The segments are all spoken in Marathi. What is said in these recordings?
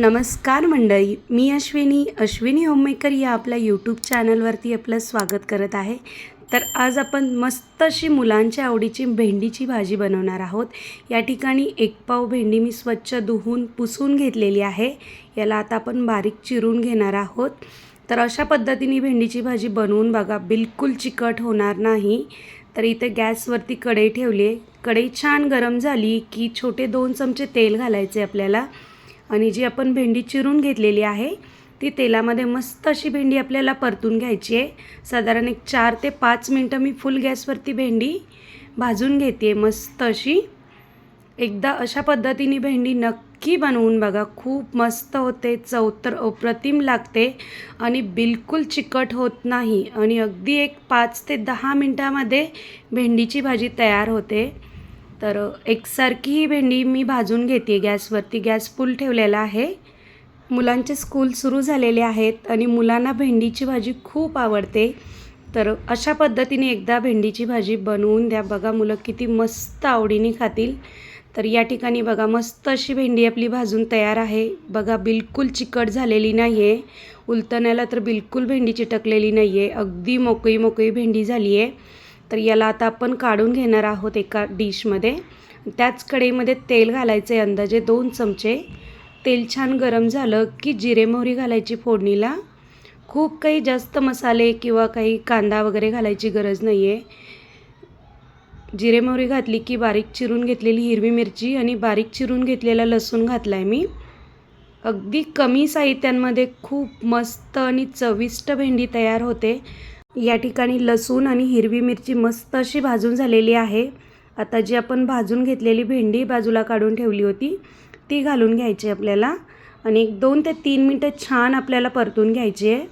नमस्कार मंडळी मी अश्विनी. अश्विनी होममेकर या आपल्या यूट्यूब चॅनलवरती आपलं स्वागत करत आहे. तर आज आपण मस्त अशी मुलांच्या आवडीची भेंडीची भाजी बनवणार आहोत. या ठिकाणी एक पाव भेंडी मी स्वच्छ धुवून पुसून घेतलेली आहे. याला आता आपण बारीक चिरून घेणार आहोत. तर अशा पद्धतीने भेंडीची भाजी बनवून बघा बिलकुल चिकट होणार नाही. तर इथे गॅसवरती कढई ठेवली आहे. कढई छान गरम झाली की छोटे दोन चमचे तेल घालायचे आपल्याला. आणि जी आपण भेंडी चिरून घेतलेली आहे ती तेलामध्ये मस्त अशी भेंडी आपल्याला परतून घ्यायची आहे. साधारण एक चार ते पाच मिनटं मी फुल गॅसवरती भेंडी भाजून घेते मस्त अशी. एकदा अशा पद्धतीने भेंडी नक्की बनवून बघा. खूप मस्त होते चव तर अप्रतिम लागते आणि बिलकुल चिकट होत नाही. आणि अगदी एक पाच ते दहा मिनटामध्ये भेंडीची भाजी तयार होते. तर एकसारखी ही भेंडी मी भाजून घेते. गॅसवरती गॅस फुल ठेवलेला आहे. मुलांचे स्कूल सुरू झालेले आहेत आणि मुलांना भेंडीची भाजी खूप आवडते. तर अशा पद्धतीने एकदा भेंडीची भाजी बनवून द्या. बघा मुलं किती मस्त आवडीने खातील. तर या ठिकाणी बघा मस्त अशी भेंडी आपली भाजून तयार आहे. बघा बिलकुल चिकट झालेली नाही आहे उलतण्याला तर बिलकुल भेंडी चिटकलेली नाही आहे अगदी मोकळी मोकळी भेंडी झाली आहे तर याला आता आपण काढून घेणार आहोत एका डिशमध्ये. त्याच कढईमध्ये तेल घालायचे अंदाजे दोन चमचे. तेल छान गरम झालं की जिरे मोहरी घालायची फोडणीला. खूप काही जास्त मसाले किंवा काही कांदा वगैरे घालायची गरज नाही आहे जिरे मोहरी घातली की बारीक चिरून घेतलेली हिरवी मिरची आणि बारीक चिरून घेतलेला लसूण घातला आहे मी. अगदी कमी साहित्यांमध्ये खूप मस्त आणि चविष्ट भेंडी तयार होते. या ठिकाणी लसूण आणि हिरवी मिरची मस्त अशी भाजून झालेली आहे. आता जी आपण भाजून घेतलेली भेंडी बाजूला काढून ठेवली होती ती घालून घ्यायची आपल्याला. आणि एक दोन ते तीन मिनटं छान आपल्याला परतून घ्यायची आहे.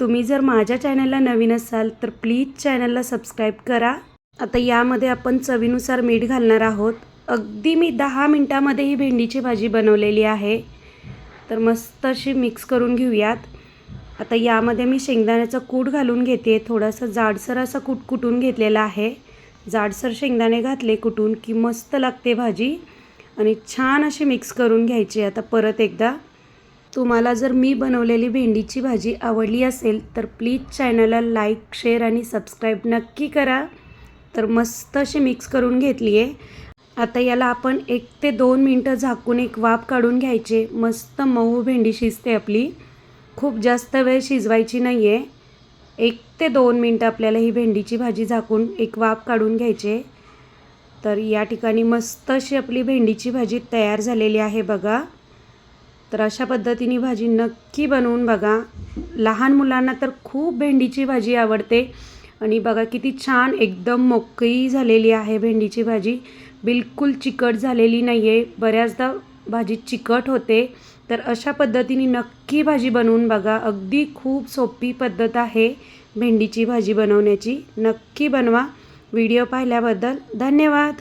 तुम्ही जर माझ्या चॅनलला नवीन असाल तर प्लीज चॅनलला सबस्क्राईब करा. आता यामध्ये आपण चवीनुसार मीठ घालणार आहोत. अगदी मी दहा मिनटामध्ये ही भेंडीची भाजी बनवलेली आहे. तर मस्त अशी मिक्स करून घेऊयात. आता यामध्ये मी शेंगदाण्याचा कूट घालून घेते. थोडासा जाडसर असा कूट कुटून घेतलेला आहे. जाडसर शेंगदाणे घातले कुटून की मस्त लागते भाजी. आणि छान अशी मिक्स करून घ्यायची. आता परत एकदा तुम्हाला जर मी बनवलेली भेंडीची भाजी आवडली असेल तर प्लीज चॅनलला लाईक शेअर आणि सबस्क्राईब नक्की करा. तर मस्त अशी मिक्स करून घेतली आहे. आता याला आपण एक ते दोन मिनटं झाकून एक वाफ काढून घ्यायचे. मस्त मऊ भेंडी शिजते आपली. खूप जास्त वेळ शिजवायची नाही आहे एक ते दोन मिनटं आपल्याला ही भेंडीची भाजी झाकून एक वाफ काढून घ्यायचे. तर या ठिकाणी मस्त अशी आपली भेंडीची भाजी तयार झालेली आहे बघा. तर अशा पद्धतीने भाजी नक्की बनवून बघा. लहान मुलांना तर खूप भेंडीची भाजी आवडते. आणि बघा किती छान एकदम मोकळी झालेली आहे भेंडीची भाजी. बिलकुल चिकट झालेली नाही आहे बऱ्याचदा भाजी चिकट होते तर अशा पद्धतीने नक्की भाजी बनवून बघा. अगदी खूप सोपी पद्धत आहे भेंडीची भाजी बनवण्याची. नक्की बनवा. व्हिडिओ पाहिल्याबद्दल धन्यवाद.